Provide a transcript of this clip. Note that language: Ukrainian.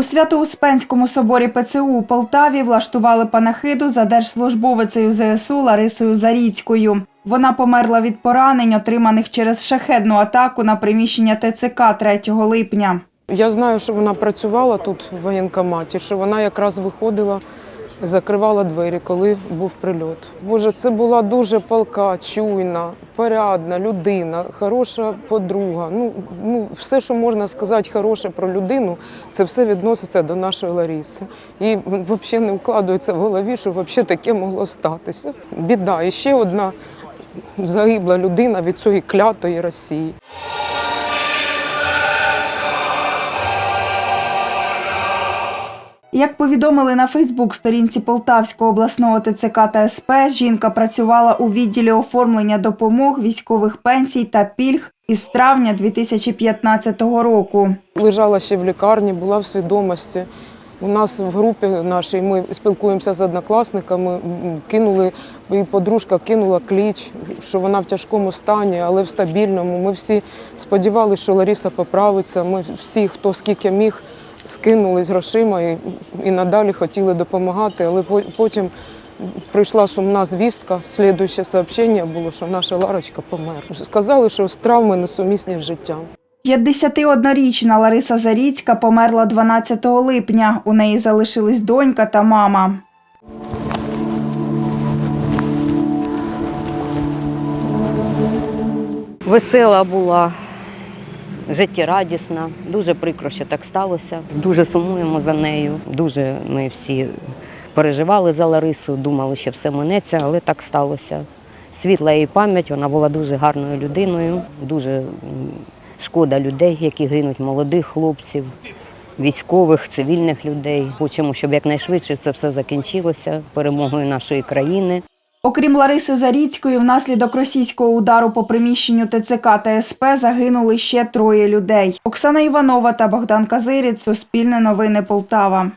У Свято-Успенському соборі ПЦУ у Полтаві влаштували панахиду за держслужбовицею ЗСУ Ларисою Заріцькою. Вона померла від поранень, отриманих через шахедну атаку на приміщення ТЦК 3 липня. Я знаю, що вона працювала тут в воєнкоматі, що вона якраз виходила, закривала двері, коли був прильот. Боже, це була дуже палка, чуйна, порядна людина, хороша подруга. Ну, ну все, що можна сказати хороше про людину, це все відноситься до нашої Ларіси. І взагалі не вкладається в голові, що взагалі таке могло статися. Біда. І ще одна загибла людина від цієї клятої Росії. Як повідомили на Фейсбук-сторінці Полтавського обласного ТЦК та СП, жінка працювала у відділі оформлення допомог, військових пенсій та пільг із травня 2015 року. Лежала ще в лікарні, була в свідомості. У нас в групі нашій ми спілкуємося з однокласниками. Кинули, і подружка кинула кліч, що вона в тяжкому стані, але в стабільному. Ми всі сподівалися, що Ларіса поправиться. Ми всі, хто скільки міг, скинулись грошима і, і надалі хотіли допомагати. Але потім прийшла сумна звістка. Слідуюче сообщення було, що наша Ларочка померла. Сказали, що з травми несумісні з життям. 51-річна Лариса Заріцька померла 12 липня. У неї залишились донька та мама. Весела була, життєрадісна. Дуже прикро, що так сталося. Дуже сумуємо за нею. Дуже ми всі переживали за Ларису, думали, що все минеться, але так сталося. Світла її пам'ять, вона була дуже гарною людиною, дуже шкода людей, які гинуть, молодих хлопців, військових, цивільних людей. Хочемо, щоб якнайшвидше це все закінчилося перемогою нашої країни. Окрім Лариси Заріцької, внаслідок російського удару по приміщенню ТЦК та СП загинули ще троє людей. Оксана Іванова та Богдан Казиріць. Суспільне новини Полтава.